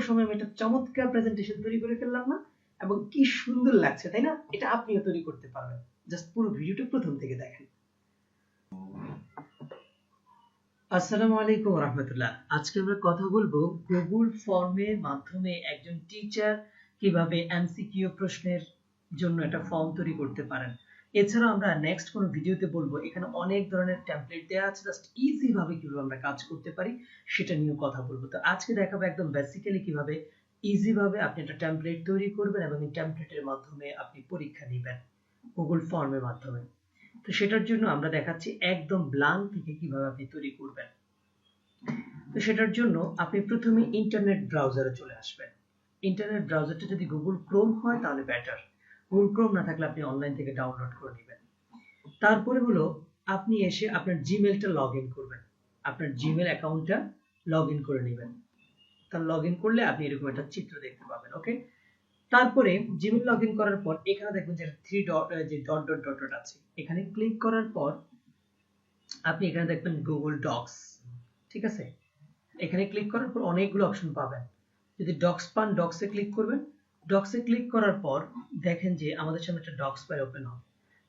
সময়ে একটা চমৎকার প্রেজেন্টেশন তৈরি করে ফেললাম না? এবং কি সুন্দর লাগছে, তাই না? এটা আপনিও তৈরি করতে পারবেন। জাস্ট পুরো ভিডিওটা প্রথম থেকে দেখেন। আসসালামু আলাইকুম রহমতুল্লাহ আজকে আমরা কথা বলব গুগল ফর্মের মাধ্যমে একজন টিচার কীভাবে এমসিকিউ প্রশ্নের জন্য একটা ফর্ম তৈরি করতে পারেন। এছাড়াও আমরা নেক্সট কোনো ভিডিওতে বলব, এখানে অনেক ধরনের টেমপ্লেট দেওয়া আছে জাস্ট ইজি ভাবে কীভাবে আমরা কাজ করতে পারি, সেটা নিয়ে কথা বলব। তো আজকে দেখাবো একদম বেসিক্যালি কীভাবে ইজি ভাবে আপনি একটা টেমপ্লেট তৈরি করবেন এবং এই টেমপ্লেটের মাধ্যমে আপনি পরীক্ষা নেবেন গুগল ফর্মের মাধ্যমে। তো সেটার জন্য আমরা দেখাচ্ছি একদম ব্লাঙ্ক থেকে কীভাবে আপনি তৈরি করবেন। তো সেটার জন্য আপনি প্রথমে ইন্টারনেট ব্রাউজারে চলে আসবেন। ইন্টারনেট ব্রাউজারটা যদি গুগল ক্রোম হয়, তাহলে বেটার গুগল ক্রোম না থাকলে আপনি অনলাইন থেকে ডাউনলোড করে নেবেন। তারপরে হলো, আপনি এসে আপনার জিমেলটা লগ ইন করবেন। আপনার জিমেল অ্যাকাউন্টটা লগ ইন করে নেবেন। তার লগ ইন করলে আপনি এরকম একটা চিত্র দেখতে পাবেন ওকে তারপরে জিমেল লগ ইন করার পর, এখানে দেখবেন যে থ্রি ডট যে ডট ডট ডট ডট আছে। এখানে ক্লিক করার পর, আপনি এখানে দেখবেন গুগল ডক্স ঠিক আছে? এখানে ক্লিক করার পর অনেকগুলো অপশন পাবেন। যদি ডক্স পান ডক্সে ক্লিক করবেন। ডক্সে ক্লিক করার পর দেখেন যে আমাদের সামনে একটা ডক্স ফাইল ওপেন হবে।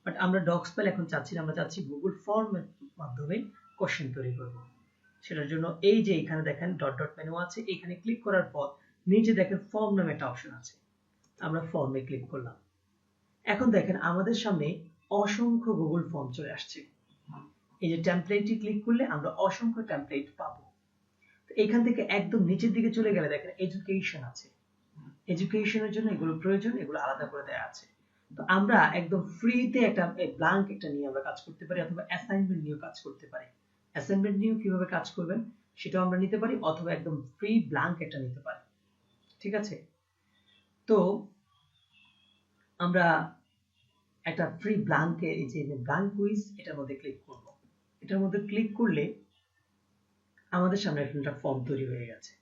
বাট আমরা ডক্স ফাইল এখন চাচ্ছি না, আমরা চাচ্ছি গুগল ফর্মের মাধ্যমে কোশ্চেন তৈরি করব। সেটার জন্য এই যে এখানে দেখেন ডট ডট মেনু আছে, এখানে ক্লিক করার পর নিচে দেখেন ফর্ম নামে একটা অপশন আছে। আমরা ফর্মে ক্লিক করলাম। এখন দেখেন আমাদের সামনে অসংখ্য গুগল ফর্ম চলে আসছে। এই যে টেমপ্লেটটি ক্লিক করলে আমরা অসংখ্য টেমপ্লেট পাবো। এখান থেকে একদম নিচের দিকে চলে গেলে দেখেন এডুকেশন আছে। এডুকেশনের জন্য এগুলো প্রয়োজন, এগুলো আলাদা করে দেওয়া আছে। তো আমরা একদম ফ্রিতে একটা ব্ল্যাঙ্ক একটা নিয়ে আমরা কাজ করতে পারি, অথবা অ্যাসাইনমেন্ট নিয়েও কাজ করতে পারি। অ্যাসাইনমেন্ট নিয়েও কীভাবে কাজ করবেন, সেটাও আমরা নিতে পারি, অথবা একদম ফ্রি ব্ল্যাঙ্ক একটা নিতে পারি। ঠিক আছে? তো আমরা একটা ফ্রি ব্ল্যাঙ্কে এই যে ব্ল্যাঙ্ক কুইজ এটার মধ্যে ক্লিক করব। এটার মধ্যে ক্লিক করলে আমাদের সামনে একটা ফর্ম তৈরি হয়ে গেছে।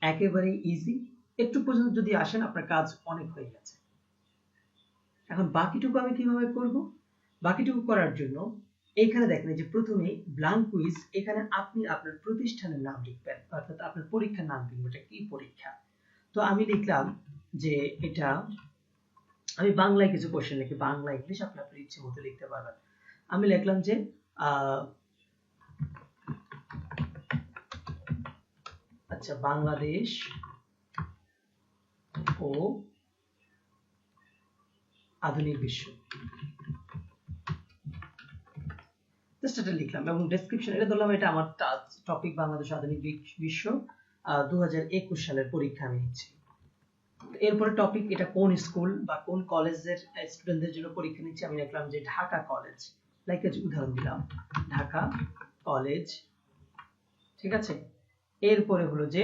একেবারে ইজি একটু পর্যন্ত যদি আসেন, আপনার কাজ অনেক হয়ে গেছে। এখন বাকিটুকু আমি কীভাবে করব? বাকিটুকু করার জন্য এখানে দেখেন যে প্রথমে ব্ল্যাঙ্ক কুইজ এখানে আপনি আপনার প্রতিষ্ঠানের নাম লিখবেন, অর্থাৎ আপনার পরীক্ষার নাম লিখবেন, এটা কি পরীক্ষা? তো আমি লিখলাম যে এটা, আমি বাংলায় কিছু কোশ্চেন লিখি, বাংলা, ইংলিশ, আপনি আপনার ইচ্ছে মতো লিখতে পারবেন। আমি লিখলাম যে আচ্ছা বাংলাদেশ ও আধুনিক বিশ্ব। জাস্ট লিখলাম এবং ডেসক্রিপশন এটা ধরলাম এটা আমার টপিক বাংলাদেশ আধুনিক বিশ্ব দু সালের পরীক্ষা আমি নিচ্ছি। এরপরে টপিক এটা কোন স্কুল বা কোন কলেজের স্টুডেন্টদের জন্য পরীক্ষা নিচ্ছি? আমি লিখলাম যে ঢাকা কলেজ লাইক উদাহরণ দিলাম। ঢাকা কলেজ ঠিক আছে? এরপরে হলো যে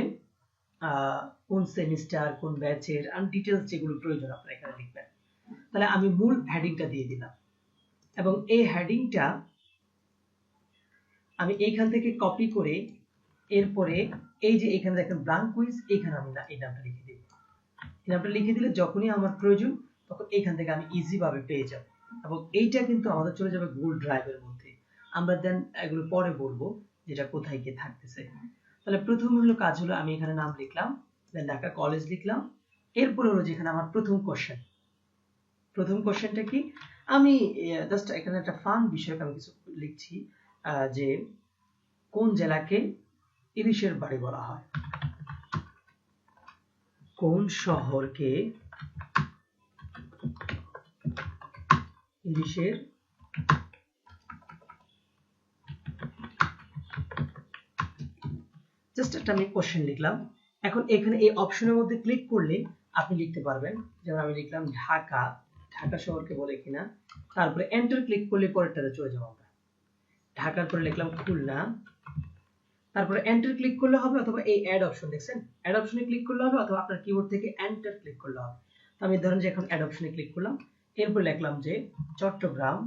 কোন সেমিস্টার কোন ব্যাচের আর ডিটেলস যেগুলো প্রয়োজন আপনারা এখানে লিখবেন। তাহলে আমি মূল হেডিংটা দিয়ে দিলাম। এবং এই হেডিংটা আমি এইখান থেকে কপি করে এরপরে এই যে এখানে দেখেন ব্ল্যাঙ্ক কুইজ এখানে আমি না এই নামটা লিখে দিই এই নামটা লিখে দিলে যখনই আমার প্রয়োজন, তখন এখান থেকে আমি ইজি ভাবে পেয়ে যাব। এবং এইটা কিন্তু আমাদের চলে যাবে গুগল ড্রাইভের মধ্যে। আমরা দেন এগুলো পরে বলব, যেটা কোথায় গিয়ে থাকতেছে। তাহলে প্রথম হলো কাজ হলো আমি এখানে নাম লিখলাম। দেন ঢাকা কলেজ লিখলাম। এরপর হলো যেখানে আমার প্রথম কোশ্চেন প্রথম কোশ্চেনটা কি? আমি জাস্ট এখানে একটা ফান বিষয় আমি কিছু লিখছি যে কোন জেলাকে ইলিশের বাড়ি বলা হয়? কোন শহরকে ইলিশের জাস্ট একটা আমি কোশ্চেন লিখলাম। এখন এখানে এই অপশনের মধ্যে ক্লিক করলে আপনি লিখতে পারবেন। যেমন আমি লিখলাম ঢাকা ঢাকা শহরকে বলে কিনা। তারপরে এন্টার ক্লিক করলে পরেরটাতে চলে যাব আমরা। ঢাকার পরে লিখলাম খুলনা। তারপরে এন্টার ক্লিক করলে হবে অথবা এই অ্যাড অপশন দেখছেন? অ্যাড অপশনে ক্লিক করলে হবে অথবা আপনার কিবোর্ড থেকে এন্টার ক্লিক করলে হবে। তো আমি ধরেন যে এখন অ্যাড অপশনে ক্লিক করলাম। এরপর লিখলাম যে চট্টগ্রাম।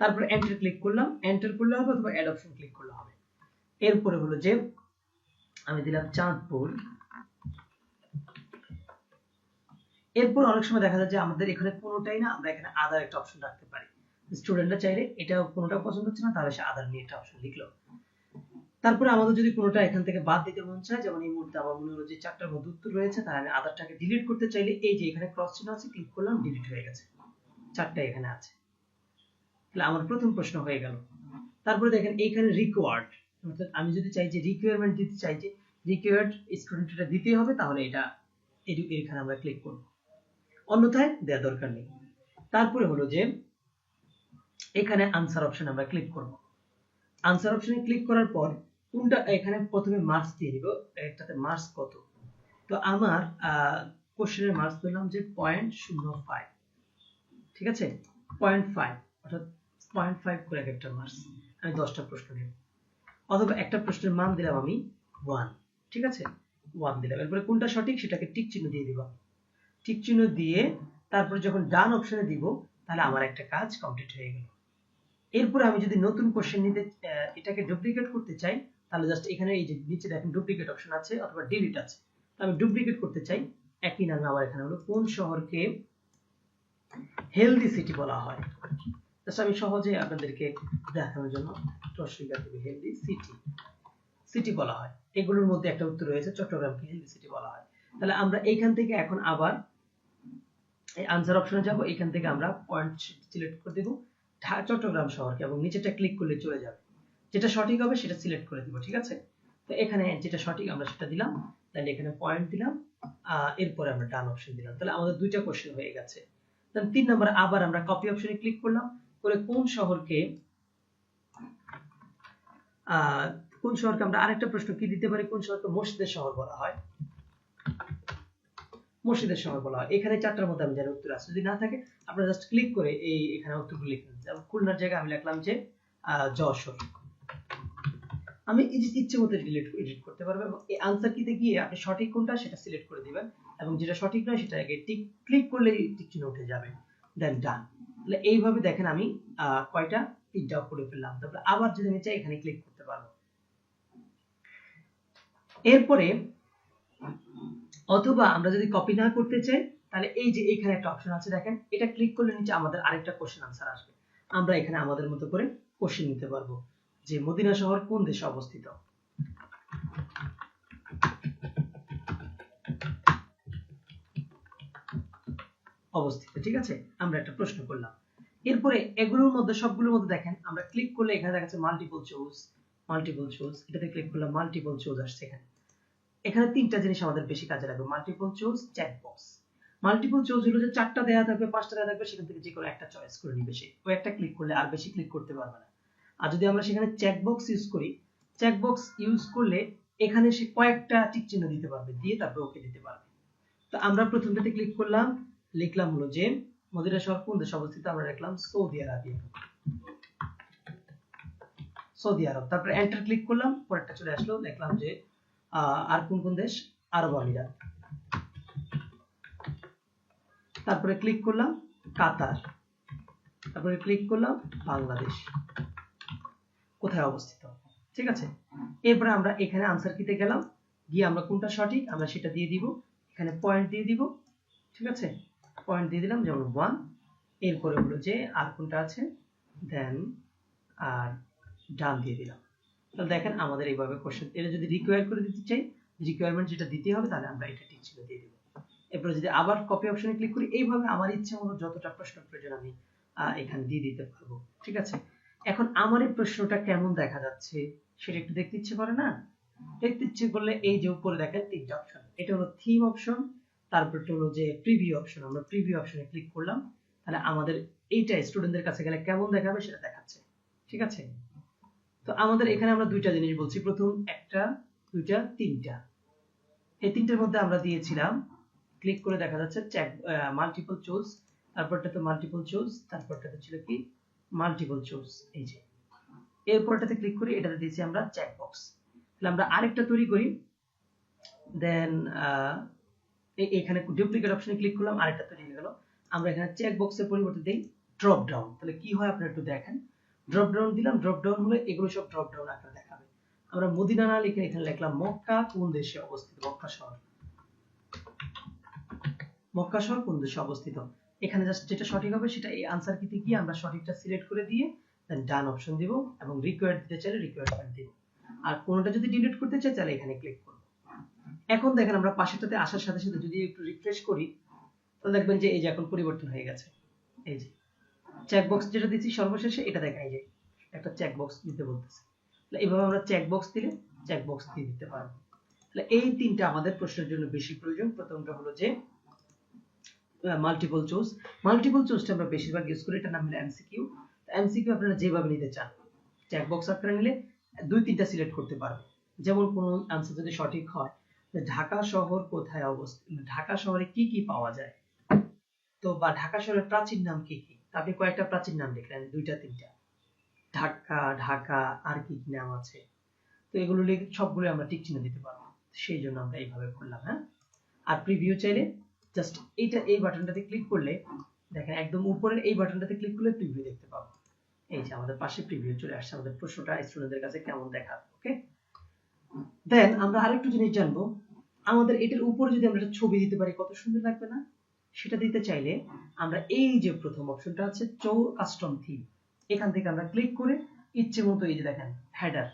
তারপরে এন্টার ক্লিক করলাম। এন্টার করলে হবে অথবা অ্যাড অপশন ক্লিক করলে হবে। এরপরে হলো যে আমি দিলাম চাঁদপুর। এরপর অনেক সময় দেখা যায় যে আমাদের এখানে কোনোটাই না, আমরা এখানে আদার একটা অপশন রাখতে পারি। স্টুডেন্টরা চাইলে এটা কোনোটা পছন্দ হচ্ছে না, তাহলে সে আদার নিয়ে একটা অপশন লিখলো। তারপরে আমাদের যদি কোনোটা এখান থেকে বাদ দিতে মন চায়, যেমন এই মুহূর্তে আমার মনে হলো যে চারটার মধ্যে উত্তর রয়েছে, তাহলে আমি আদারটাকে ডিলিট করতে চাইলে এই যে এখানে ক্রস চিহ্ন আছে ক্লিক করলাম ডিলিট হয়ে গেছে। চারটা এখানে আছে। তাহলে আমার প্রথম প্রশ্ন হয়ে গেল। তারপরে দেখেন, এইখানে রিকোয়ার্ড অর্থাৎ আমি যদি চাই যে রিকোয়ারমেন্ট দিতে চাই যে রিকোয়ার্ড স্টুডেন্ট এটা দিতে হবে, তাহলে এটা এখানে আমরা ক্লিক করব। অন্যথায় দেওয়া দরকার নেই। তারপরে হলো যে এখানে আনসার অপশন আমরা ক্লিক করব। আনসার অপশনে ক্লিক করার পর কোনটা, এখানে প্রথমে মার্কস দিয়ে দিব একটাতে মার্কস কত? তো আমার কোশ্চেনের মার্কস দিলাম যে পয়েন্ট শূন্য ফাইভ ঠিক আছে? পয়েন্ট ফাইভ অর্থাৎ পয়েন্ট ফাইভ করে এক একটা মার্কস আমি দশটা প্রশ্ন নেব অথবা একটা প্রশ্নের মান দিলাম আমি ওয়ান ঠিক আছে? ওয়ান দিলাম। এরপরে কোনটা সঠিক? সেটাকে টিক চিহ্ন দিয়ে দিব টিক চিহ্ন দিয়ে তারপরে যখন ডান অপশনে দিব, তাহলে আমার একটা কাজ কমপ্লিট হয়ে গেল। এরপরে আমি যদি নতুন কোশ্চেন নিতে এটাকে ডুপ্লিকেট করতে চাই, তাহলে জাস্ট এখানে এই যে নিচে দেখেন ডুপ্লিকেট অপশন আছে অথবা ডিলিট আছে। আমি ডুপ্লিকেট করতে চাই, একই নামে আবার এখানে হলো, কোন শহরকে হেলদি সিটি বলা হয়? জাস্ট আমি সহজে আপনাদেরকে দেখানোর জন্য হেলদি সিটি সিটি বলা হয়। এগুলোর মধ্যে একটা উত্তর রয়েছে চট্টগ্রামকে হেলদি সিটি বলা হয়। তাহলে আমরা এইখান থেকে এখন আবার এই আনসার অপশনে যাব। এখান থেকে আমরা পয়েন্ট সিলেক্ট করে দেব চট্টগ্রাম শহরকে এবং নিচেটা ক্লিক করলে চলে যাবে। যেটা সঠিক হবে সেটা সিলেক্ট করে দিব, ঠিক আছে? তো এখানে যেটা সঠিক আমরা সেটা দিলাম তাহলে এখানে পয়েন্ট দিলাম এরপরে আমরা ডান অপশন দিলাম। তাহলে আমাদের দুইটা কোশ্চেন হয়ে গেছে। তাহলে তিন নম্বর আবার আমরা কপি অপশনে ক্লিক করলাম। করে কোন শহরকে কোন শহরকে আমরা আরেকটা প্রশ্ন কি দিতে পারি? কোন শহরকে মসজিদের শহর বলা হয়? মসজিদের শহর বলা হয়। এখানে চারটার মধ্যে আমি জানি উত্তর আছে যদি না থাকে, আপনারা জাস্ট ক্লিক করে এই এখানে উত্তরগুলো লিখে দিন খুলনার জায়গায় আমি লিখলাম যে যশোর। আমি ইচ্ছে মতো ডিলিট এডিট করতে পারব এবং এই আনসার কিতে গিয়ে আপনি সঠিক কোনটা সেটা সিলেক্ট করে দিবেন এবং যেটা সঠিক নয় সেটা আগে টিক ক্লিক করলেই টিক চিহ্ন উঠে যাবে। দেন ডান তাহলে এইভাবে দেখেন আমি কয়টা তিনটা করে ফেললাম। তারপরে আবার যদি আমি চাই এখানে ক্লিক করতে পারব। এরপরে অথবা আমরা যদি কপি না করতে চাই, তাহলে এই যে এখানে একটা অপশন আছে দেখেন, এটা ক্লিক করলে নিচে আমাদের আরেকটা কোশ্চেন আনসার আসবে। আমরা এখানে আমাদের মতো করে কোশ্চেন নিতে পারব যে মদিনা শহর কোন দেশে অবস্থিত? অবস্থিত, ঠিক আছে? আমরা একটা প্রশ্ন করলাম। এরপরে এগুলোর মধ্যে, সবগুলোর মধ্যে দেখেন, আমরা ক্লিক করলে এখানে দেখা যাচ্ছে মাল্টিপল চুজ মাল্টিপল চুজ এটাতে ক্লিক করলে মাল্টিপল চুজ আসছে এখানে। এখানে তিনটা জিনিস আমাদের বেশি কাজে লাগবে multiple choose chat box multiple choose হলো যে চারটা দেয়া থাকবে, পাঁচটা দেয়া থাকবে, সেখান থেকে যে কোনো একটা চয়েস করে নিবে সে। ওই একটা ক্লিক করলে আর বেশি ক্লিক করতে পারবে না। আর যদি আমরা সেখানে চেক বক্স ইউজ করি চেক বক্স ইউজ করলে এখানে সে কয়েকটা টিক চিহ্ন দিতে পারবে, দিয়ে তারপর ওকে দিতে পারবে। তো আমরা প্রথমটাতে ক্লিক করলাম লিখলাম হলো যে মদিনা শহর কোন দেশে অবস্থিত? আমরা লিখলাম সৌদি আরবিয়া সৌদি আরব। তারপরে এন্টার ক্লিক করলাম, পরেরটা চলে আসলো, দেখলাম যে আর কোন কোন দেশ? আরব আমিরাত। তারপরে ক্লিক করলাম, কাতার। তারপরে ক্লিক করলাম, বাংলাদেশ। কোথায় অবস্থিত? ঠিক আছে? এরপরে আমরা এখানে আনসার কিতে গেলাম, গিয়ে আমরা কোনটা সঠিক? আমরা সেটা দিয়ে দিব। এখানে পয়েন্ট দিয়ে দিব। ঠিক আছে? পয়েন্ট দিয়ে দিলাম, যেমন ওয়ান এরপরে হলো যে আর কোনটা আছে? দেন আর ডান দিয়ে দিলাম। তাহলে দেখেন আমাদের এইভাবে কোশ্চেন এটা যদি রিকোয়ার করে দিতে চাই রিকোয়ারমেন্ট যেটা দিতে হবে, তাহলে আমরা এটা ঠিক ছিল দিয়ে দিব। এরপরে যদি আবার কপি অপশনে ক্লিক করি, এইভাবে আমার ইচ্ছে মতো যতটা প্রশ্ন প্রয়োজন আমি এখানে দিয়ে দিতে পারব। ঠিক আছে? এখন আমার এই প্রশ্নটা কেমন দেখা যাচ্ছে, সেটা একটু দেখতে ইচ্ছে করে না? দেখতে ইচ্ছে করলে এই যে উপরে দেখেন তিনটা অপশন এটা হলো থিম অপশন তারপর হলো যে প্রিভিউ অপশন আমরা প্রিভিউ অপশনে ক্লিক করলাম, তাহলে আমাদের এইটা স্টুডেন্টদের কাছে গেলে কেমন দেখাবে সেটা দেখাচ্ছে, ঠিক আছে? তো আমাদের এখানে আমরা দুইটা জিনিস বলছি, প্রথম একটা, দুইটা, তিনটা। এই তিনটার মধ্যে আমরা দিয়েছিলাম ক্লিক করে দেখা যাচ্ছে চেক মাল্টিপল চুজ তারপরটা তো মাল্টিপল চুজ তারপরটাতে ছিল কি? মাল্টিপল চুজ এই যে। এরপরটাতে ক্লিক করি, এটাতে দিয়েছি আমরা চেক বক্স তাহলে আমরা আরেকটা তৈরি করি দেন এখানে ডুপ্লিকেট অপশনে ক্লিক করলাম, আরেকটা তৈরি হয়ে গেল। আমরা এখানে চেক বক্সের পরিবর্তে দেই ড্রপ ডাউন তাহলে কি হয় আপনারা একটু দেখেন। ড্রপ ডাউন দিলাম ড্রপ ডাউন হলে এগুলো সব ড্রপ ডাউন আকারে দেখাবে। আমরা মদিনা না লিখে এখানে লিখলাম, মক্কা কোন দেশে অবস্থিত? মক্কা শহর। মক্কা শহর কোন দেশে অবস্থিত? এখানে জাস্ট যেটা সঠিক হবে সেটা এই আনসার কিতে গিয়ে আমরা সঠিকটা সিলেক্ট করে দিয়ে দেন ডান অপশন দিব এবং রিকোয়ার্ড দিতে চাইলে রিকোয়ারমেন্ট দিব। আর কোনটা যদি ডিলিট করতে চাই তাহলে এখানে ক্লিক করব এখন দেখেন আমরা পাশেরটাতে আসার সাথে সাথে যদি একটু রিফ্রেশ করি, তাহলে দেখবেন যে এই যে এখন পরিবর্তন হয়ে গেছে। এই যে চেকবক্স যেটা দিচ্ছি সর্বশেষে, এটা দেখেন এই যে একটা চেকবক্স দিতে বলতেছে। তাহলে এইভাবে আমরা চেকবক্স দিলে চেকবক্স দিয়ে দিতে পারব। তাহলে এই তিনটা আমাদের প্রশ্নের জন্য বেশি প্রয়োজন। প্রথমটা হলো যে মাল্টিপল চুজ মাল্টিপল চুজটা আমরা বেশিরভাগ ইউজ করি এটা নাম হলো এমসিকিউ এমসিকিউ আপনারা যেভাবে নিতে চান চেকবক্স আপনারা নিলে দুই তিনটা সিলেক্ট করতে পারবেন। যেমন কোন আনসার যদি সঠিক হয় ঢাকা শহর কোথায় অবস্থিত ঢাকা শহরে কি কি পাওয়া যায়? তো বা ঢাকা শহরের প্রাচীন নাম কি কি? আপনি কয়েকটা প্রাচীন নাম লিখলেন, দুইটা, তিনটা। ঢাকা ঢাকা, আর কি কি নাম আছে? তো এগুলো সবগুলো আমরা টিক চিহ্ন দিতে পারব। সেই জন্য আমরা এইভাবে করলাম হ্যাঁ? আর প্রিভিউ চাইলে জাস্ট এইটা, এই বাটনটাতে ক্লিক করলে দেখেন একদম উপরের এই বাটনটাতে ক্লিক করলে প্রিভিউ দেখতে পাবো। এই যে আমাদের পাশে প্রিভিউ চলে আসছে, আমাদের প্রশ্নটা স্টুডেন্টদের কাছে কেমন দেখাবে ওকে দেন আমরা আরেকটু জিনিস জানব। আমাদের এটার উপরে যদি আমরা একটা ছবি দিতে পারি, কত সুন্দর লাগবে না? সেটা দিতে চাইলে আমরা এই যে প্রথম অপশনটা আছে চৌ কাস্টম থিম এখান থেকে আমরা ক্লিক করে ইচ্ছে মতো এই যে দেখেন হেডার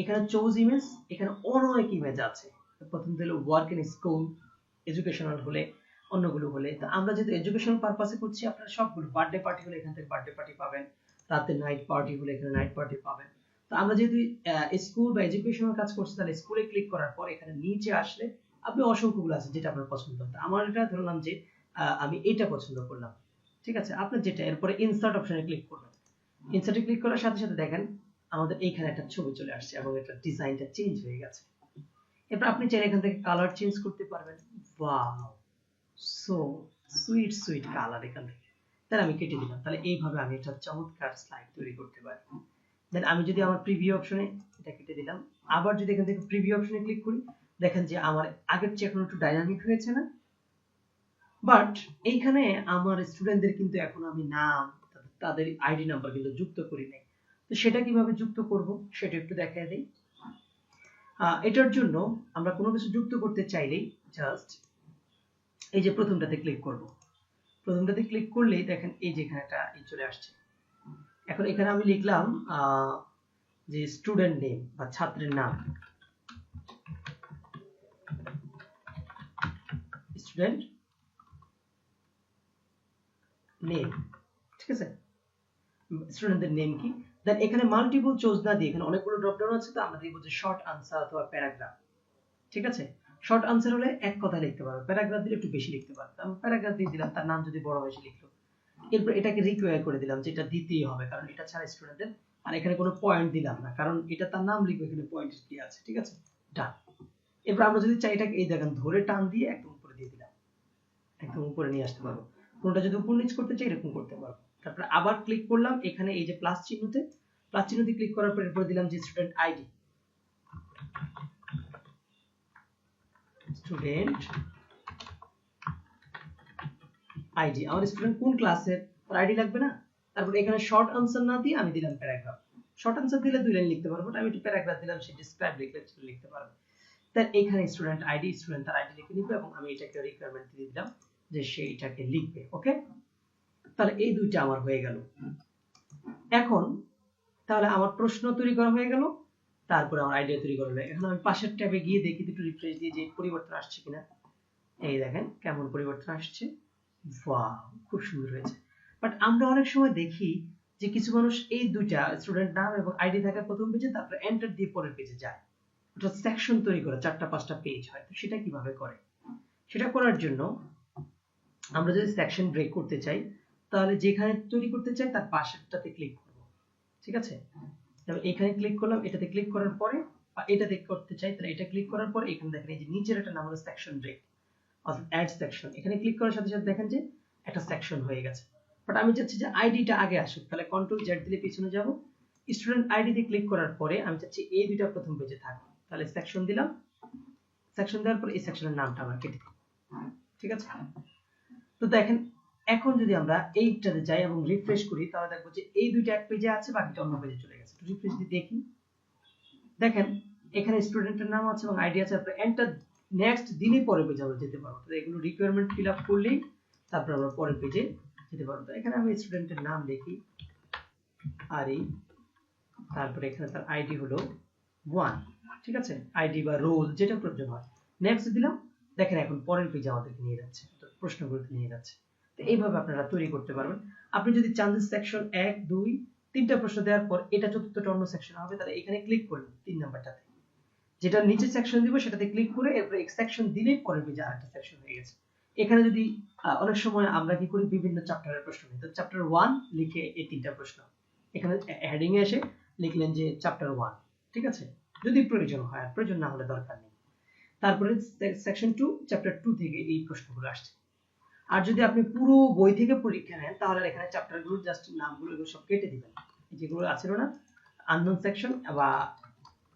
এখানে চৌজ ইমেজ এখানে অনেক ইমেজ আছে। প্রথম দিল ওয়ার্ক ইন স্কুল এডুকেশনাল হলে, অন্যগুলো হলে। তো আমরা যেহেতু এডুকেশনাল পারপাসে করছি, আপনারা সবগুলো বার্থডে পার্টি হলে এখান থেকে বার্থডে পার্টি পাবেন। রাতে নাইট পার্টি হলে এখানে নাইট পার্টি পাবেন। তো আমরা যেহেতু স্কুল বা এডুকেশনাল কাজ করছি, তাহলে স্কুলে ক্লিক করার পর এখানে নিচে আসলে আপনি অসংখ্যগুলো আছে যেটা আপনার পছন্দ হবে। আমার এটা ধরলাম যে আমি এটা পছন্দ করলাম। ঠিক আছে? আপনার যেটা, এরপরে ইনসার্ট অপশনে ক্লিক করবেন। ইনসার্টে ক্লিক করার সাথে সাথে দেখেন, আমাদের এইখানে একটা ছবি চলে আসছে এবং এটা ডিজাইনটা চেঞ্জ হয়ে গেছে। এরপর আপনি চাইলে এখান থেকে কালার চেঞ্জ করতে পারবেন। Wow so sweet sweet colour এখান থেকে। তাহলে আমি কেটে দিলাম। তাহলে এইভাবে আমি একটা চমৎকার স্লাইড তৈরি করতে পারি। দেন আমি যদি আমার প্রিভিউ অপশনে এটা কেটে দিলাম। আবার যদি এখান থেকে প্রিভিউ অপশনে ক্লিক করি, দেখেন যে আমার আগের চেয়ে এখন একটু ডাইনামিক হয়েছে না। বাট এইখানে আমার স্টুডেন্টদের কিন্তু এখন আমি নাম, তাদের আইডি নাম্বার কিন্তু যুক্ত করি নাই। তো সেটা কীভাবে যুক্ত করব, সেটা একটু দেখায় দিই। এটার জন্য আমরা কোনো কিছু যুক্ত করতে চাইলেই জাস্ট এই যে প্রথমটাতে ক্লিক করব। প্রথমটাতে ক্লিক করলেই দেখেন এই যে এখানে একটা চলে আসছে। এখন এখানে আমি লিখলাম যে স্টুডেন্ট নেম বা ছাত্রের নাম। স্টুডেন্ট নেম ঠিক আছে? স্টুডেন্টদের নেম কি? দেন এখানে মাল্টিপল চুজ না দিয়ে এখানে অনেকগুলো ড্রপ ডাউন আছে, তো আমরা দেখব যে শর্ট আনসার অথবা প্যারাগ্রাফ ঠিক আছে? শর্ট আনসার হলে এক কথা লিখতে পারবে প্যারাগ্রাফ দিলে একটু বেশি লিখতে আমি প্যারাগ্রাফ দিয়ে দিলাম, তার নাম যদি বড় সে লিখলো। এরপর এটাকে রিকোয়ার করে দিলাম যে এটা দিতেই হবে, কারণ এটা ছাড়া স্টুডেন্টদের আর এখানে কোনো পয়েন্ট দিলাম না, কারণ এটা তার নাম লিখবে এখানে পয়েন্ট কি আছে, ঠিক আছে? ডান এরপর আমরা যদি চাই এটাকে, এই দেখেন, ধরে টান দিয়ে একদম উপরে দিয়ে দিলাম। একদম উপরে নিয়ে আসতে পারব। কোনটা যদি উপর নিচ করতে চাই, এরকম করতে পারব। তারপরে আবার ক্লিক করলাম, এখানে এই যে প্লাস চিহ্নতে প্লাস চিহ্নতে ক্লিক করার পর এরপরে দিলাম যে স্টুডেন্ট আইডি স্টুডেন্ট আইডি আমার স্টুডেন্ট কোন ক্লাসের তার আইডি লাগবে না? তারপর এখানে শর্ট আনসার না দিয়ে আমি দিলাম প্যারাগ্রাফ শর্ট আনসার দিলে দুই লাইন লিখতে পারব আমি একটু প্যারাগ্রাফ দিলাম, সে ডিসক্রাইব লিখলে লিখতে পারবে। তাই এখানে স্টুডেন্ট আইডি স্টুডেন্ট তার আইডি লিখে নিবে এবং আমি এটাকে রিকোয়ারমেন্ট দিয়ে দিলাম যে সে এটাকে লিখবে ওকে তাহলে এই দুইটা আমার হয়ে গেল। এখন তাহলে আমার প্রশ্ন তৈরি করা হয়ে গেল, তারপরে আমার আইডিয়া তৈরি করা হলো। এখন আমি পাশের ট্যাবে গিয়ে দেখি, একটু রিফ্রেশ দিয়ে যে পরিবর্তন আসছে কিনা। এই দেখেন, কেমন পরিবর্তন আসছে। ওয়াও খুব সুন্দর হয়েছে। বাট আমরা অনেক সময় দেখি যে কিছু মানুষ এই দুইটা স্টুডেন্ট নাম এবং আইডি থাকা প্রথম পেজে তারপরে এন্টার দিয়ে পরের পেজে যায়। ওটা সেকশন তৈরি করে, চারটা, পাঁচটা পেজ হয়। তো সেটা কীভাবে করে? সেটা করার জন্য আমরা যদি সেকশন ব্রেক করতে চাই, তাহলে যেখানে তৈরি করতে চাই, তার পাশেরটাতে ক্লিক করব। ঠিক আছে? তাহলে এখানে ক্লিক করলাম, এটাতে ক্লিক করার পরে, বা এটাতে করতে চাই, তাহলে এটা ক্লিক করার পরে, এখানে দেখেন এই যে নিচের একটা নাম হলো সেকশন ব্রেক অর্থাৎ অ্যাড সেকশন এখানে ক্লিক করার সাথে সাথে দেখেন যে একটা সেকশন হয়ে গেছে। বাট আমি চাচ্ছি যে আইডিটা আগে আসুক। তাহলে কন্ট্রোল জেড দিলে পিছনে যাব। স্টুডেন্ট আইডি দিয়ে ক্লিক করার পরে আমি চাচ্ছি এই দুইটা প্রথম পেজে থাকবে তাহলে সেকশন দিলাম। সেকশন দেওয়ার পর এই সেকশনের নামটা আমরা কেটে ঠিক আছে? তো দেখেন, এখন যদি আমরা এইটাতে যাই এবং রিফ্রেশ করি, তাহলে দেখব যে এই দুইটা এক পেজে আছে, বাকিটা অন্য পেজে চলে গেছে। রিফ্রেশ দিয়ে দেখি। দেখেন, এখানে স্টুডেন্টের নাম আছে এবং আইডি আছে। এন্টার নেক্সট দিনই পরের পেজে আমরা যেতে পারব। এগুলো রিকোয়ারমেন্ট ফিল আপ করলেই তারপর আমরা পরের পেজে যেতে পারব। এখানে আমি স্টুডেন্টের নাম লিখি। আরি তারপরে এখানে তার আইডি হলো ওয়ান ঠিক আছে? আইডি বা রোল যেটা প্রয়োজন হয়। নেক্সট দিলাম। দেখেন এখন পরের পেজে আমাদেরকে নিয়ে যাচ্ছে প্রশ্নগুলোতে নিয়ে যাচ্ছে। তো এইভাবে আপনারা তৈরি করতে পারবেন। আপনি যদি চান যে সেকশন এক, দুই, তিনটা প্রশ্ন দেওয়ার পর এটা চতুর্থটা অন্য সেকশন হবে, তাহলে এখানে ক্লিক করবেন তিন নাম্বারটাতে যেটা নিচে সেকশন দিব, সেটাতে ক্লিক করে এরপর এক সেকশন দিলেই পরের পেজে আরেকটা সেকশন হয়ে গেছে। এখানে যদি অনেক সময় আমরা কি করি? বিভিন্ন চ্যাপ্টারের প্রশ্ন নিই। তো চ্যাপ্টার ওয়ান লিখে এই তিনটা প্রশ্ন। এখানে হেডিং এ এসে লিখলেন যে চ্যাপ্টার ওয়ান ঠিক আছে? যদি প্রয়োজন হয়, প্রয়োজন না হলে দরকার নেই। তারপরে সেকশন টু চ্যাপ্টার টু থেকে এই প্রশ্নগুলো আসছে। আর যদি আপনি পুরো বই থেকে পরীক্ষা নেন, তাহলে এখানে চ্যাপ্টারগুলোর জাস্ট নামগুলো সব কেটে দিবেন। যেগুলো আছে না আননোন সেকশন বা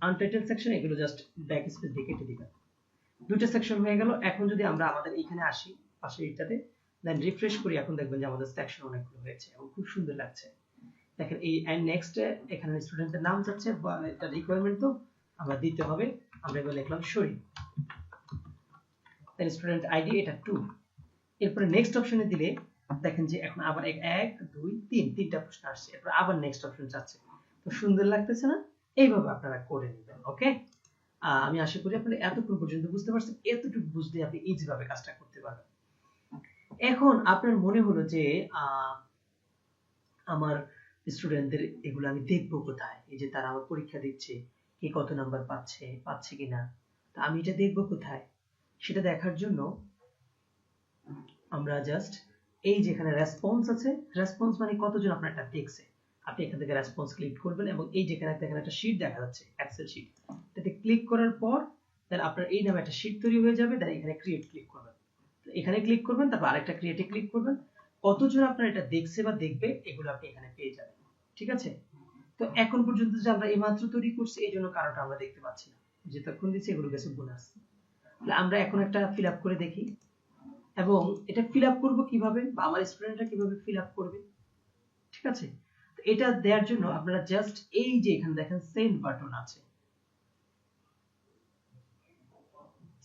আনটাইটেল সেকশন এগুলো জাস্ট ব্যাক স্পেস দিয়ে কেটে দিবেন। দুটো সেকশন হয়ে গেল। এখন যদি আমরা আমাদের এখানে আসি, পাশে এইটাতে দেন রিফ্রেশ করি, এখন দেখবেন যে আমাদের সেকশন অনেকগুলো হয়েছে এবং খুব সুন্দর লাগছে। দেখেন এই এন্ড নেক্সট এখানে স্টুডেন্টের নাম যাচ্ছে, বা এটা রিকোয়ারমেন্ট তো, আমরা দিতে হবে। আমরা এগুলো লিখলাম শরীফ দেন স্টুডেন্ট আইডি এটা 2 এরপরে নেক্সট অপশনে দিলে, দেখেন যে এখন আবার এক দুই, তিন, তিনটা প্রশ্ন আসছে। এরপর আবার নেক্সট অপশন যাচ্ছে। তো সুন্দর লাগতেছে না? এইভাবে আপনারা করে নেবেন ওকে আমি আশা করি আপনারা এতক্ষণ পর্যন্ত বুঝতে পারছেন, এতটুকু বুঝতে আপনি ইজি ভাবে কাজটা করতে পারবেন। এখন আপনার মনে হলো যে আমার স্টুডেন্টদের এগুলো আমি দেখব কোথায়? এই যে তারা আমার পরীক্ষা দিচ্ছে, কে কত নাম্বার পাচ্ছে পাচ্ছে কিনা? তা আমি এটা দেখব কোথায়? সেটা দেখার জন্য আমরা জাস্ট এই যেখানে রেসপন্স আছে রেসপন্স মানে কতজন আপনার একটা দেখছে? আপনি এখান থেকে রেসপন্স ক্লিক করবেন এবং এই যেখানে দেখেন একটা শীট দেখা যাচ্ছে এক্সেল শীট এটাতে ক্লিক করার পর দেন আপনার এই নামে একটা শীট তৈরি হয়ে যাবে দেন এখানে ক্রিয়েট ক্লিক করবেন। এখানে ক্লিক করবেন, তারপর আরেকটা ক্রিয়েটে ক্লিক করবেন। কতজন আপনার এটা দেখছে বা দেখবে, এগুলো আপনি এখানে পেয়ে যাবেন। ঠিক আছে? তো এখন পর্যন্ত যে আমরা এই মাত্র তৈরি করছি, এই জন্য কারণটা আমরা দেখতে পাচ্ছি না। যে তখন দিচ্ছি, এগুলো গেছে বোনাস আমরা এখন একটা ফিল আপ করে দেখি। এবং এটা ফিল আপ করব কীভাবে? বা আমার স্টুডেন্টরা কীভাবে ফিল আপ করবে? ঠিক আছে? এটা দেওয়ার জন্য আপনারা জাস্ট এই যে এখানে দেখেন সেন্ড বাটন আছে।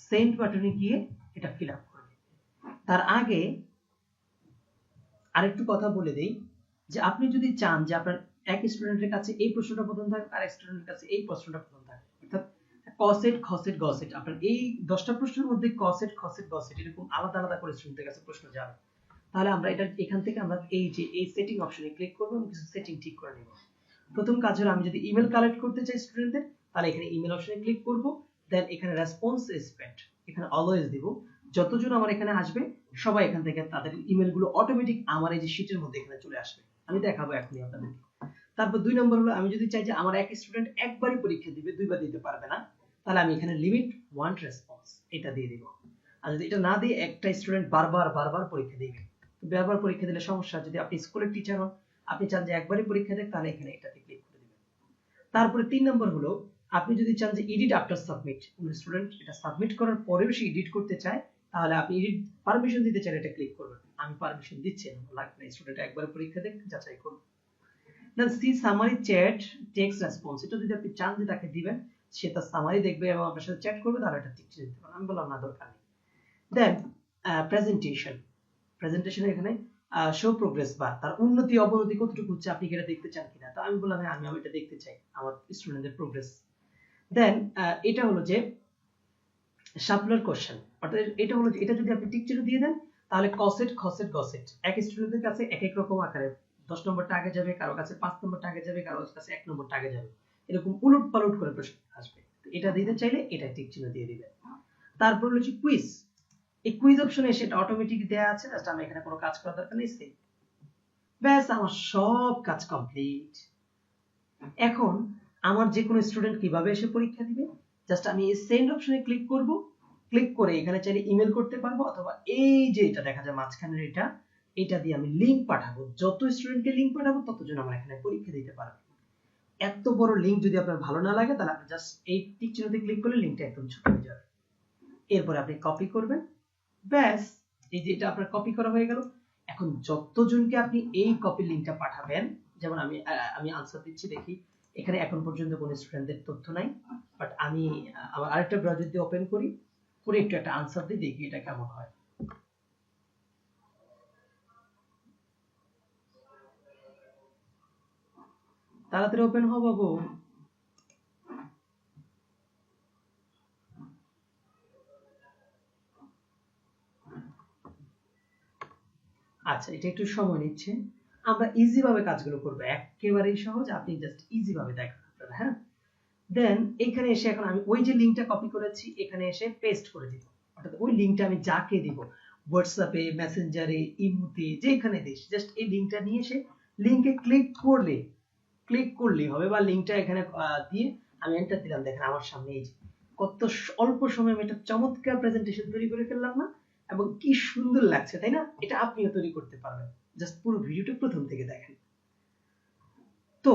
সেন্ড বাটনে গিয়ে এটা ফিল আপ করবে তার আগে আরেকটু কথা বলে দেই যে আপনি যদি চান যে আপনার এক স্টুডেন্টের কাছে এই প্রশ্নটা প্রথম থাকবে আর এক স্টুডেন্টের কাছে এই প্রশ্নটা প্রথম থাকবে অর্থাৎ কসেট খসেট গসেট আপনার এই দশটা প্রশ্নের মধ্যে কসেট খসেট গসেট এরকম আলাদা আলাদা করে স্টুডেন্টের কাছে প্রশ্ন যাবে। তাহলে আমরা এটা, এখান থেকে আমরা এই যে, এই সেটিং অপশনে ক্লিক করব এবং কিছু সেটিং ঠিক করে নেব। প্রথম কাজ হলো আমি যদি ইমেল কালেক্ট করতে চাই স্টুডেন্টদের তাহলে এখানে ইমেল অপশনে ক্লিক করব। দেন এখানে রেসপন্স এসপেক্ট এখানে অলওয়েজ দিব। যতজন আমার এখানে আসবে, সবাই এখান থেকে তাদের ইমেলগুলো অটোমেটিক আমার এই যে শীটের মধ্যে এখানে চলে আসবে। আমি দেখাবো এখনই আপনাদেরকে। তারপর দুই নম্বর হলো, আমি যদি চাই যে আমার এক স্টুডেন্ট একবারই পরীক্ষা দিবে, দুইবার দিতে পারবে না, তাহলে আমি এখানে লিমিট ওয়ান রেসপন্স এটা দিয়ে দিব। আর যদি এটা না দিয়ে একটা স্টুডেন্ট বারবার বারবার পরীক্ষা দিবে বারবার পরীক্ষা দিলে সমস্যা, যদি আপনি স্কুলের টিচার হন, আপনি চান যে একবারই পরীক্ষা দেন, তাহলে এখানে এটাতে ক্লিক করে দিবেন। তারপরে তিন নম্বর হলো, আপনি যদি চান যে এডিট আফটার সাবমিট কোন স্টুডেন্ট এটা সাবমিট করার পরেও সে এডিট করতে চায়, তাহলে আপনি এডিট পারমিশন দিতে চাইলে এটা ক্লিক করবেন। আমি পারমিশন দিচ্ছি লাগবে না স্টুডেন্ট একবার পরীক্ষা দেখ যাচাই করুন। Then see summary chat text response এটা যদি আপনি চান যে তাকে দিবেন, সে তার সামারি দেখবে এবং আপনার সাথে চ্যাট করবে, তাহলে এটা ঠিক দিতে পারেন আমি বললাম, না, দরকার নেই। দেন প্রেজেন্টেশন প্রেজেন্টেশন এখানে শো প্রোগ্রেস বার তার উন্নতি অবনতি কতটুকু হচ্ছে আপনি এটা দেখতে চান কিনা? তো আমি বললাম হ্যাঁ আমি এটা দেখতে চাই, আমার স্টুডেন্টদের প্রোগ্রেস দেন এটা হলো যে শাপলার কোশ্চেন অর্থাৎ এটা হলো এটা যদি আপনি টিক চিহ্ন দিয়ে দেন, তাহলে কসেট খসেট গসেট এক স্টুডেন্টের কাছে এক এক রকম আকারে। দশ নম্বরটা আগে যাবে, কারও কাছে পাঁচ নম্বরটা আগে যাবে, কারও কাছে এক নম্বরটা আগে যাবে। এরকম উলট পালট করে প্রশ্ন আসবে। এটা দিতে চাইলে এটা টিক চিহ্ন দিয়ে দিবেন। তারপর হলো যে কুইজ এই কুইজ অপশনে সেটা অটোমেটিক দেয়া আছে জাস্ট আমি এখানে কোনো কাজ করার দরকার নেই সেভ ব্যাস, আমার সব কাজ কমপ্লিট এখন আমার যে কোনো স্টুডেন্ট কীভাবে এসে পরীক্ষা দিবে? জাস্ট আমি এই সেন্ড অপশনে ক্লিক করব ক্লিক করে এখানে চাইলে ইমেল করতে পারব, অথবা এই যে এটা দেখা যায় মাঝখানের এটা এটা দিয়ে আমি লিংক পাঠাবো। যত স্টুডেন্টকে লিংক পাঠাবো ততজন আমার এখানে পরীক্ষা দিতে পারবে। এত বড় লিংক যদি আপনার ভালো না লাগে, তাহলে আপনি জাস্ট এই টিক চিহ্নতে ক্লিক করলে লিংকটা একদম ছোট হয়ে যাবে। এরপরে আপনি কপি করবেন। ব্যাস, এই যে এটা আপনার কপি করা হয়ে গেল। এখন যতজনকে আপনি এই কপি লিংকটা পাঠাবেন, যেমন আমি আমি আনসার দিচ্ছি, দেখি, এখানে এখন পর্যন্ত কোনো স্টুডেন্টদের তথ্য নাই বাট আমি আমার আরেকটা ব্রাউজার দিয়ে ওপেন করি, করে একটু একটা আনসার দিয়ে দেখি এটা কেমন হয়। তাড়াতাড়ি ওপেন হও বাবু। আচ্ছা এটা একটু সময় নিচ্ছে। আমরা ইজি ভাবে কাজগুলো করব। একেবারেই সহজ, আপনি জাস্ট ইজি ভাবে দেখেন আপনারা হ্যাঁ? দেন এখানে এসে এখন আমি ওই যে লিংকটা কপি করেছি, এখানে এসে পেস্ট করে দিব। অর্থাৎ ওই লিংকটা আমি যাকে দিব হোয়াটসঅ্যাপে মেসেঞ্জারে ইমুতে যেখানে দিস জাস্ট এই লিংকটা নিয়ে এসে লিংকে ক্লিক করলে ক্লিক করলেই হবে বা লিংকটা এখানে দিয়ে আমি এন্টার দিলাম। দেখেন আমার সামনে এই যে কত অল্প সময়ে আমি একটা চমৎকার প্রেজেন্টেশন তৈরি করে ফেললাম না? এবং কি সুন্দর লাগছে, তাই না? এটা আপনিও তৈরি করতে পারবেন। জাস্ট পুরো ভিডিওটা প্রথম থেকে দেখেন। তো,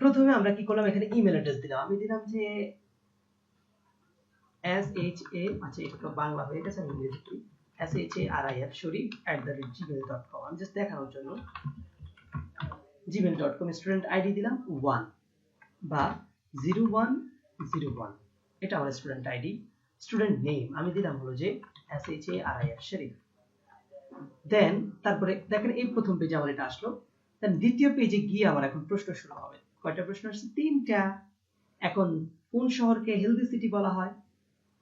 প্রথমে আমরা কি করলাম? এখানে ইমেল অ্যাড্রেস দিলাম। আমি দিলাম যে এস এইচ এ আচ্ছা এটা বাংলা হয়ে গেছে, আমি ইংরেজি করি। S H A R I F Sharif at the rate Gmail dot com আমি জাস্ট দেখানোর জন্য Gmail dot com student ID দিলাম ওয়ান বা জিরো ওয়ান জিরো ওয়ান এটা আমার স্টুডেন্ট আইডি স্টুডেন্ট নেম আমি দিলাম হলো যে দেন তারপরে দেখেন এই প্রথম পেজে আমার এটা আসলো। দ্বিতীয় পেজে গিয়ে আমার এখন প্রশ্ন শুরু হবে। কয়টা প্রশ্ন আসছে? তিনটা। এখন কোন শহরকে হেলদি সিটি বলা হয়?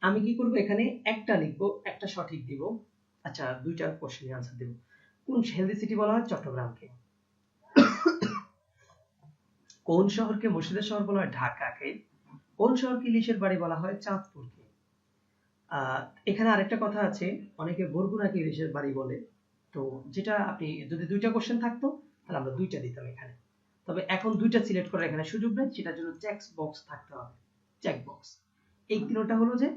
আমি কি করব এখানে? একটা লিখব, একটা সঠিক দিব। আচ্ছা দুইটা কোশ্চেনের আনসার দেব। কোন হেলদি সিটি বলা হয়? চট্টগ্রামকে। কোন শহরকে মুর্শিদের শহর বলা হয়? ঢাকাকে। কোন শহরকে ইলিশের বাড়ি বলা হয়? চাঁদপুরকে। এখানে আরেকটা কথা আছে, অনেকে বরগুনাকে ইলিশের বাড়ি বলে। তো যেটা আপনি, যদি দুইটা কোশ্চেন থাকতো, তাহলে আমরা দুইটা দিতাম এখানে। তবে এখন দুইটা সিলেক্ট করার এখানে সুযোগ নেই, সেটার জন্য চেক বক্স থাকতে হবে। চেক বক্স এই তিনটা হলো যে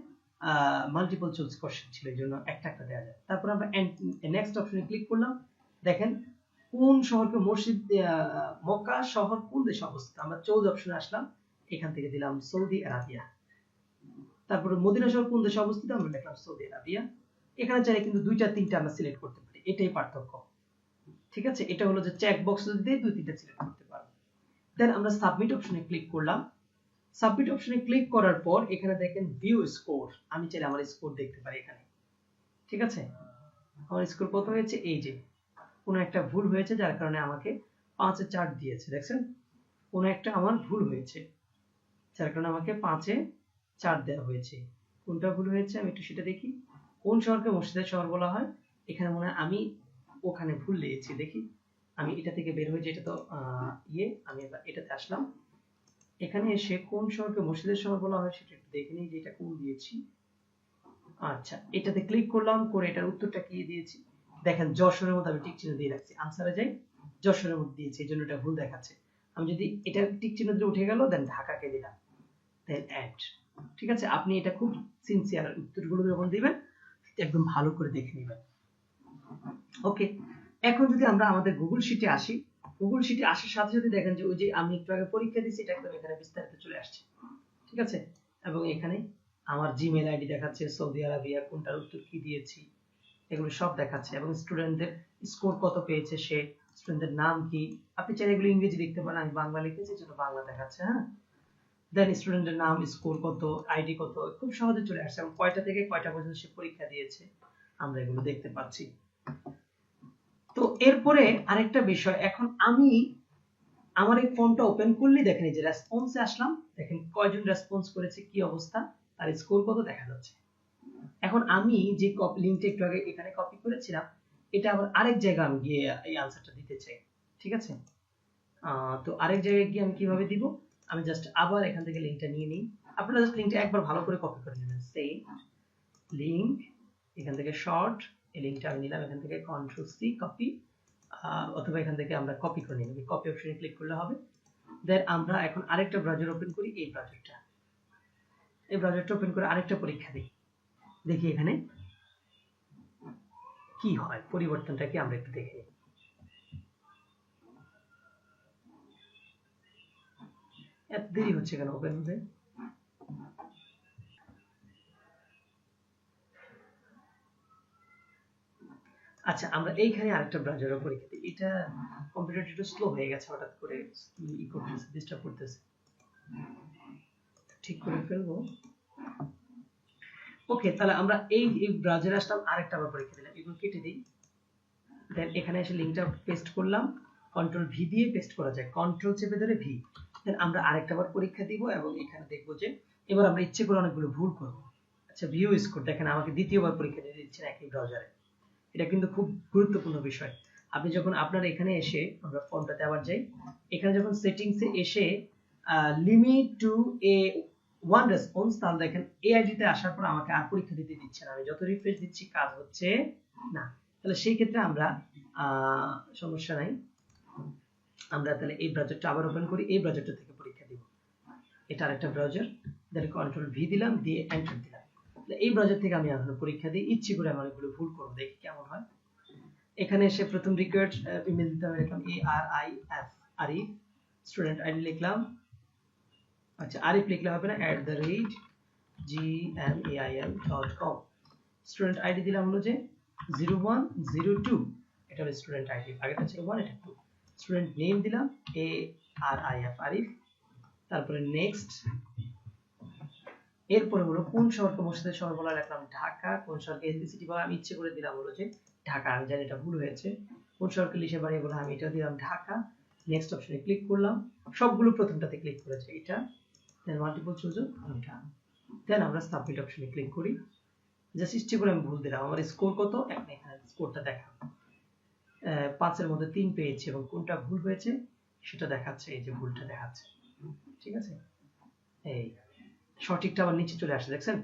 মাল্টিপল চয়েস কোশ্চেন ছিল, এই জন্য একটা একটা দেওয়া যায়। তারপর আমরা নেক্সট অপশনে ক্লিক করলাম। দেখেন, কোন শহরকে মসজিদ মক্কা শহর কোন দেশে অবস্থিত? আমরা চৌদ্দ অপশনে আসলাম। এখান থেকে দিলাম সৌদি আরাবিয়া। তারপরে মদিনা শহর কোন দেশে অবস্থিত? আমরা লিখলাম সৌদি আরাবিয়া। এখানে চাইলে কিন্তু দুইটা, তিনটা আমরা সিলেক্ট করতে পারি। এটাই পার্থক্য। ঠিক আছে? এটা হলো যে চেক বক্স যদি দিই দুই তিনটা সিলেক্ট করতে পারব। দেন আমরা সাবমিট অপশনে ক্লিক করলাম। সাবমিট অপশনে ক্লিক করার পর এখানে দেখেন ভিউ স্কোর আমি চাইলে আমার স্কোর দেখতে পারি এখানে। ঠিক আছে? আমার স্কোর কত হয়েছে? এই যে, কোনো একটা ভুল হয়েছে, যার কারণে আমাকে পাঁচে চার দিয়েছে। দেখছেন? কোনো একটা আমার ভুল হয়েছে, যার কারণে আমাকে পাঁচে চার দেওয়া হয়েছে। কোনটা ভুল হয়েছে আমি একটু সেটা দেখি। কোন শহরকে মসজিদের শহর বলা হয়? এখানে মনে হয় আমি ওখানে ভুল দিয়েছি দেখি। আমি এটা থেকে বের হয়ে যে এটা তো ইয়ে আমি এটাতে আসলাম। এখানে এসে কোন শহরকে মসজিদের শহর বলা হয় সেটা একটু দেখে নিই যে এটা কোন দিয়েছি। আচ্ছা এটাতে ক্লিক করলাম, করে এটার উত্তরটা কি দিয়েছি? দেখেন, যশোরের মধ্যে আমি টিক চিহ্ন দিয়ে রাখছি। আনসারে যাই, যশোরের মধ্যে দিয়েছি, এই জন্য এটা ভুল দেখাচ্ছে। আমি যদি এটা টিক চিহ্ন দিয়ে উঠে গেল দেন ঢাকাকে দিলাম। দেন অ্যাড ঠিক আছে? আপনি এটা খুব সিনসিয়ার উত্তরগুলো যখন দিবেন, একদম ভালো করে দেখে নেবেন। ওকে এখন যদি আমরা আমাদের গুগল শিটে আসি গুগল শিটে আসার সাথে সাথে দেখেন যে ওই যে আমি একটু আগে পরীক্ষা দিয়েছি, এটা একদম এখানে বিস্তারিত চলে আসছে। ঠিক আছে? এবং এখানে আমার জিমেল আইডি দেখাচ্ছে সৌদি আরবিয়া কোনটার উত্তর কি দিয়েছি, এগুলো সব দেখাচ্ছে। এবং স্টুডেন্টদের স্কোর কত পেয়েছে সে স্টুডেন্টদের নাম কি, আপনি চাইলে এগুলো ইংরেজি লিখতে পারেন, আমি বাংলা লিখেছি জন্য বাংলা দেখাচ্ছে হ্যাঁ? দেন স্টুডেন্টের নাম স্কোর কত আইডি কত, খুব সহজে চলে আসছে এবং কয়টা থেকে কয়টা পর্যন্ত সে পরীক্ষা দিয়েছে, আমরা এগুলো দেখতে পাচ্ছি। তো এরপরে আরেকটা বিষয়, এখন আমি আমার এই ফর্মটা ওপেন করলেই দেখেন যে রেসপন্সে আসলাম, দেখেন কয়জন রেসপন্স করেছে, কি অবস্থা, তার স্কোর কত দেখা যাচ্ছে। এখন আমি যে কপি লিঙ্কটা একটু আগে এখানে কপি করেছিলাম, এটা আবার আরেক জায়গায় আমি গিয়ে এই আনসারটা দিতে চাই, ঠিক আছে? তো আরেক জায়গায় গিয়ে আমি কীভাবে দিব? আমি জাস্ট আবার এখান থেকে লিঙ্কটা নিয়ে নিই। আপনারা জাস্ট লিঙ্কটা একবার ভালো করে কপি করে নেবেন। সেই লিঙ্ক এখান থেকে শর্ট এই লিঙ্কটা আমি নিলাম এখান থেকে কন্ট্রোল সি কপি অথবা এখান থেকে আমরা কপি করে নিলাম। কপি অপশনে ক্লিক করলে হবে। দেন আমরা এখন আরেকটা ব্রাউজার ওপেন করি এই ব্রাউজারটা এই ব্রাউজারটা ওপেন করে আরেকটা পরীক্ষা দিই। দেখি এখানে কি হয় পরিবর্তনটা কি আমরা একটু দেখে নিই। এত দেরি হচ্ছে কেন? ওপেন হতে আচ্ছা আমরা এইখানে আরেকটা ব্রাউজারের পরীক্ষা দিই এটা কম্পিউটারটা একটু স্লো হয়ে গেছে, হঠাৎ করে ই করতেছে ডিস্টার্ব করতেছে। ঠিক করে ফেলব। ওকে তাহলে আমরা এই এই ব্রাউজারে আসলাম, আরেকটা আবার পরীক্ষা দিলাম। এগুলো কেটে দিই। দেন এখানে এসে লিংকটা পেস্ট করলাম। কন্ট্রোল ভি দিয়ে পেস্ট করা যায়। কন্ট্রোল চেপে ধরে ভি দেন আমরা আরেকটা আবার পরীক্ষা দিব এবং এখানে দেখব যে এবার আমরা ইচ্ছে করে অনেকগুলো ভুল করব। আচ্ছা ভিউ স্কোর দেখেন, আমাকে দ্বিতীয়বার পরীক্ষা দিতে দিচ্ছে একই ব্রাউজারে এটা কিন্তু খুব গুরুত্বপূর্ণ বিষয়। আপনি যখন আপনার এখানে এসে, আমরা ফর্মটাতে আবার যাই, এখানে যখন সেটিংসে এসে limit to a one response তাহলে দেখেন এআইডি তে আসার পর আমাকে আর পরীক্ষা দিতে দিচ্ছে না। আমি যত রিফ্রেশ দিচ্ছি, কাজ হচ্ছে না। তাহলে সেই ক্ষেত্রে আমরা সমস্যা নাই। আমরা তাহলে এই ব্রাউজারটা আবার ওপেন করি, এই ব্রাউজারটা থেকে পরীক্ষা দিব। এটা আরেকটা ব্রাউজার দেন কন্ট্রোল ভি দিলাম, দিয়ে এন্টার দিলাম। তাহলে এই ব্রাউজার থেকে আমি এখন পরীক্ষা দিই, ইচ্ছে করে আমি অনেকগুলো ভুল করব, দেখি কেমন হয়। এখানে এসে প্রথম রিকোয়ার্ড ইমেল দিতে হবে, লিখলাম A R I F Arif student ID লিখলাম। আচ্ছা আরিফ লিখলে হবে না at the rate G M A I L dot com student ID দিলাম হলো যে জিরো ওয়ান জিরো টু এটা হলো স্টুডেন্ট আইডি আগেটা ছিল ওয়ান এটা টু স্টুডেন্ট নেম দিলাম A R I F Arif তারপরে নেক্সট এরপরে হলো কোন শহরকে মসজিদের শহর বলা রাখলাম? ঢাকা। কোন শহরকে সিটি বলা আমি ইচ্ছে করে দিলাম হলো যে ঢাকা। আমি জানি এটা ভুল হয়েছে। কোন শহরকে লিখে বাড়িয়ে বলা, আমি এটা দিলাম ঢাকা। নেক্সট অপশনে ক্লিক করলাম। সবগুলো প্রথমটাতে ক্লিক করেছে এটা। দেন মাল্টিপল চুজ কোনটা দেন আমরা সাবমিট অপশনে ক্লিক করি। জাস্ট ইচ্ছে করে আমি ভুল দিলাম। আমার স্কোর কত? এখন এখানে স্কোরটা দেখা পাঁচের মধ্যে তিন পেয়েছি এবং কোনটা ভুল হয়েছে, সেটা দেখাচ্ছে, এই যে ভুলটা দেখাচ্ছে। ঠিক আছে? এই, সঠিকটা আবার নিচে চলে আসছে দেখছেন?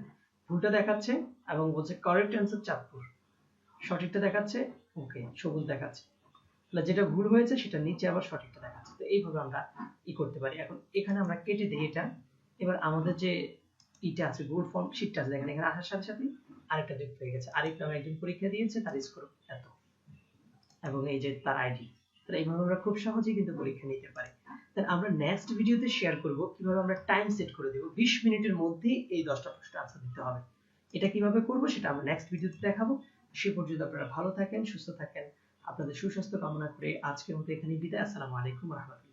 ভুলটা দেখাচ্ছে এবং বলছে কারেক্ট অ্যান্সার চাঁদপুর। সঠিকটা দেখাচ্ছে ওকে সবুজ দেখাচ্ছে। তাহলে যেটা ভুল হয়েছে, সেটা নিচে আবার সঠিকটা দেখাচ্ছে। তো এইভাবে আমরা ই করতে পারি। এখন এখানে আমরা কেটে দিই এটা। এবার আমাদের যে ইটা আছে গুড ফর্ম শিটটা আছে, দেখেন, এখানে আসার সাথে সাথে আরেকটা যুক্ত হয়ে গেছে। আরেক নামে একজন পরীক্ষা দিয়েছে, তার স্কোর এত। এবং এই যে তার আইডি তাহলে এইভাবে আমরা খুব সহজেই কিন্তু পরীক্ষা নিতে পারি। দেন আমরা নেক্সট ভিডিওতে শেয়ার করব কীভাবে আমরা টাইম সেট করে দেব। 20 মিনিটের মধ্যে এই 10টা প্রশ্ন আনসার দিতে হবে। এটা কীভাবে করব সেটা আমরা নেক্সট ভিডিওতে দেখাবো। সে পর্যন্ত আপনারা ভালো থাকেন, সুস্থ থাকেন। আপনাদের সুস্বাস্থ্য কামনা করে আজকের মতো এখানেই বিদায়। আসসালামু আলাইকুম রহমতুল্লাহ।